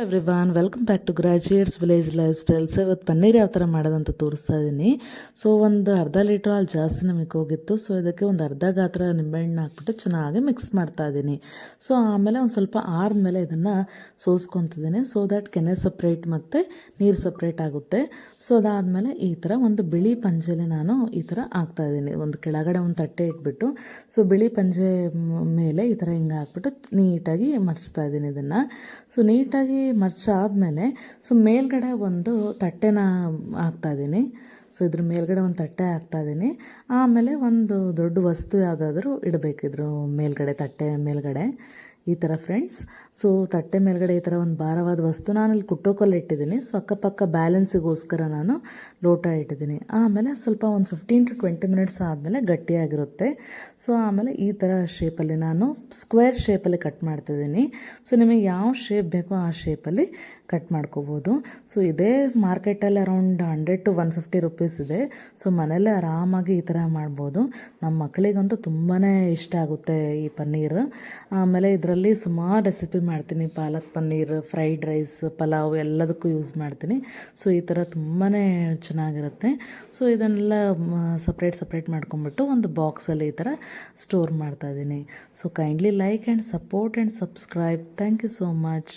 Everyone, welcome back to graduates village lifestyles ಇವತ್ತು ಪನ್ನೀರ್ ಯಾವ ಥರ ಮಾಡೋದಂತ ತೋರಿಸ್ತಾ ಇದ್ದೀನಿ ಸೊ, ಒಂದು ಅರ್ಧ ಲೀಟ್ರ್ ಅಲ್ಲಿ ಜಾಸ್ತಿ ನಮಗೆ ಹೋಗಿತ್ತು. ಸೊ, ಇದಕ್ಕೆ ಒಂದು ಅರ್ಧ ಗಾತ್ರ ನಿಂಬೆಹಣ್ಣು ಹಾಕ್ಬಿಟ್ಟು ಚೆನ್ನಾಗಿ ಮಿಕ್ಸ್ ಮಾಡ್ತಾ ಇದ್ದೀನಿ ಸೊ, ಆಮೇಲೆ ಒಂದು ಸ್ವಲ್ಪ ಆರಿದ್ಮೇಲೆ ಇದನ್ನು ಸೋಸ್ಕೊತಿದ್ದೀನಿ ಸೊ ದ್ಯಾಟ್ ಕೆನೆ ಸಪ್ರೇಟ್ ಮತ್ತು ನೀರು ಸಪ್ರೇಟ್ ಆಗುತ್ತೆ. ಸೊ, ಅದಾದಮೇಲೆ ಈ ಥರ ಒಂದು ಬಿಳಿ ಪಂಜೆಲಿ ನಾನು ಈ ಥರ ಹಾಕ್ತಾ ಇದ್ದೀನಿ ಒಂದು ಕೆಳಗಡೆ ಒಂದು ತಟ್ಟೆ ಇಟ್ಬಿಟ್ಟು. ಸೊ, ಬಿಳಿ ಪಂಜೆ ಮೇಲೆ ಈ ಥರ ಹಿಂಗೆ ಹಾಕ್ಬಿಟ್ಟು ನೀಟಾಗಿ ಮರ್ಚ್ತಾ ಇದ್ದೀನಿ ಇದನ್ನು. ಸೊ, ನೀಟಾಗಿ ಮರ್ಚಾದ್ಮೇಲೆ ಸೊ ಮೇಲ್ಗಡೆ ಒಂದು ತಟ್ಟೆನ ಹಾಕ್ತಾಯಿದ್ದೀನಿ ಸೊ ಇದ್ರ ಮೇಲ್ಗಡೆ ಒಂದು ತಟ್ಟೆ ಹಾಕ್ತಾಯಿದ್ದೀನಿ ಆಮೇಲೆ ಒಂದು ದೊಡ್ಡ ವಸ್ತು ಯಾವುದಾದ್ರೂ ಇಡಬೇಕಿದ್ರು ಮೇಲ್ಗಡೆ, ತಟ್ಟೆ ಮೇಲ್ಗಡೆ. ಈ ಥರ ಫ್ರೆಂಡ್ಸ್ ಸೊ ತಟ್ಟೆ ಮೇಲ್ಗಡೆ ಈ ಥರ ಒಂದು ಭಾರವಾದ ವಸ್ತು ನಾನು ಇಲ್ಲಿ ಕುಟ್ಟೋಕಲ್ಲಿ ಇಟ್ಟಿದ್ದೀನಿ. ಸೊ ಅಕ್ಕಪಕ್ಕ ಬ್ಯಾಲೆನ್ಸಿಗೋಸ್ಕರ ನಾನು ಲೋಟ ಇಟ್ಟಿದ್ದೀನಿ. ಆಮೇಲೆ ಸ್ವಲ್ಪ ಒಂದು ಫಿಫ್ಟೀನ್ ಟು ಟ್ವೆಂಟಿ ಮಿನಿಟ್ಸ್ ಆದಮೇಲೆ ಗಟ್ಟಿಯಾಗಿರುತ್ತೆ. ಸೊ ಆಮೇಲೆ ಈ ಥರ ಶೇಪಲ್ಲಿ ನಾನು ಸ್ಕ್ವೇರ್ ಶೇಪಲ್ಲಿ ಕಟ್ ಮಾಡ್ತಿದ್ದೀನಿ. ಸೊ ನಿಮಗೆ ಯಾವ ಶೇಪ್ ಬೇಕೋ ಆ ಶೇಪಲ್ಲಿ ಕಟ್ ಮಾಡ್ಕೋಬೋದು. ಸೊ ಇದೇ ಮಾರ್ಕೆಟಲ್ಲಿ around hundred to one fifty rupees ಇದೆ. ಸೊ ಮನೆಯಲ್ಲೇ ಆರಾಮಾಗಿ ಈ ಥರ ಮಾಡ್ಬೋದು. ನಮ್ಮ ಮಕ್ಕಳಿಗಂತೂ ತುಂಬಾ ಇಷ್ಟ ಆಗುತ್ತೆ ಈ ಪನ್ನೀರ್. ಆಮೇಲೆ ಇದರಲ್ಲಿ ಸುಮಾರು ರೆಸಿಪಿ ಮಾಡ್ತೀನಿ. ಪಾಲಕ್ ಪನ್ನೀರ್ ಫ್ರೈಡ್ ರೈಸ್ ಪಲಾವ್ ಎಲ್ಲದಕ್ಕೂ ಯೂಸ್ ಮಾಡ್ತೀನಿ. ಸೊ ಈ ಥರ ತುಂಬಾ ಚೆನ್ನಾಗಿರುತ್ತೆ. ಸೊ ಇದನ್ನೆಲ್ಲ ಸಪ್ರೇಟ್ ಸಪ್ರೇಟ್ ಮಾಡ್ಕೊಂಬಿಟ್ಟು ಒಂದು ಬಾಕ್ಸಲ್ಲಿ ಈ ಥರ ಸ್ಟೋರ್ ಮಾಡ್ತಾ ಇದ್ದೀನಿ. So kindly like and support and subscribe thank you so much